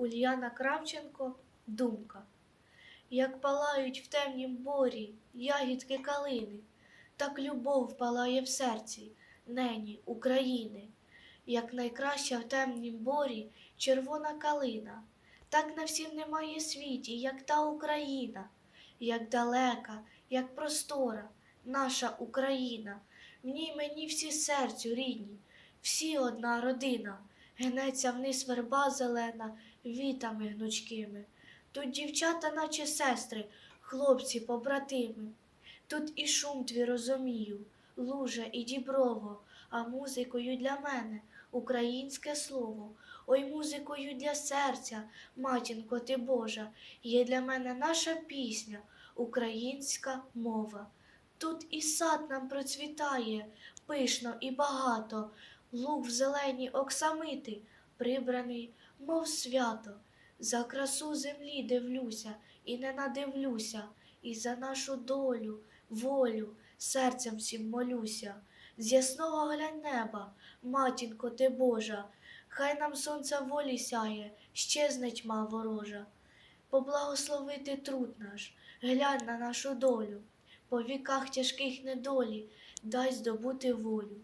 Ульяна Кравченко Думка. Як палають в темнім борі ягідки калини, так любов палає в серці нені України, як найкраща в темнім борі червона калина, так на всім немає світі, як та Україна, як далека, як простора, наша Україна, в ній мені всі серцю рідні, всі одна родина, гнеться вниз верба зелена, вітами гнучкими. Тут дівчата, наче сестри, хлопці побратими. Тут і шум твій розумію, лужа і діброво, а музикою для мене українське слово. Ой, музикою для серця, матінко ти Божа, є для мене наша пісня, українська мова. Тут і сад нам процвітає, пишно і багато, луг в зелені оксамити, прибраний, мов свято. За красу землі дивлюся і не надивлюся, і за нашу долю, волю, серцем всім молюся. З ясного глянь неба, матінко ти Божа, хай нам сонце волі сяє, щезне тьма ворожа. Поблагословити труд наш, глянь на нашу долю, по віках тяжких недолі, дай здобути волю.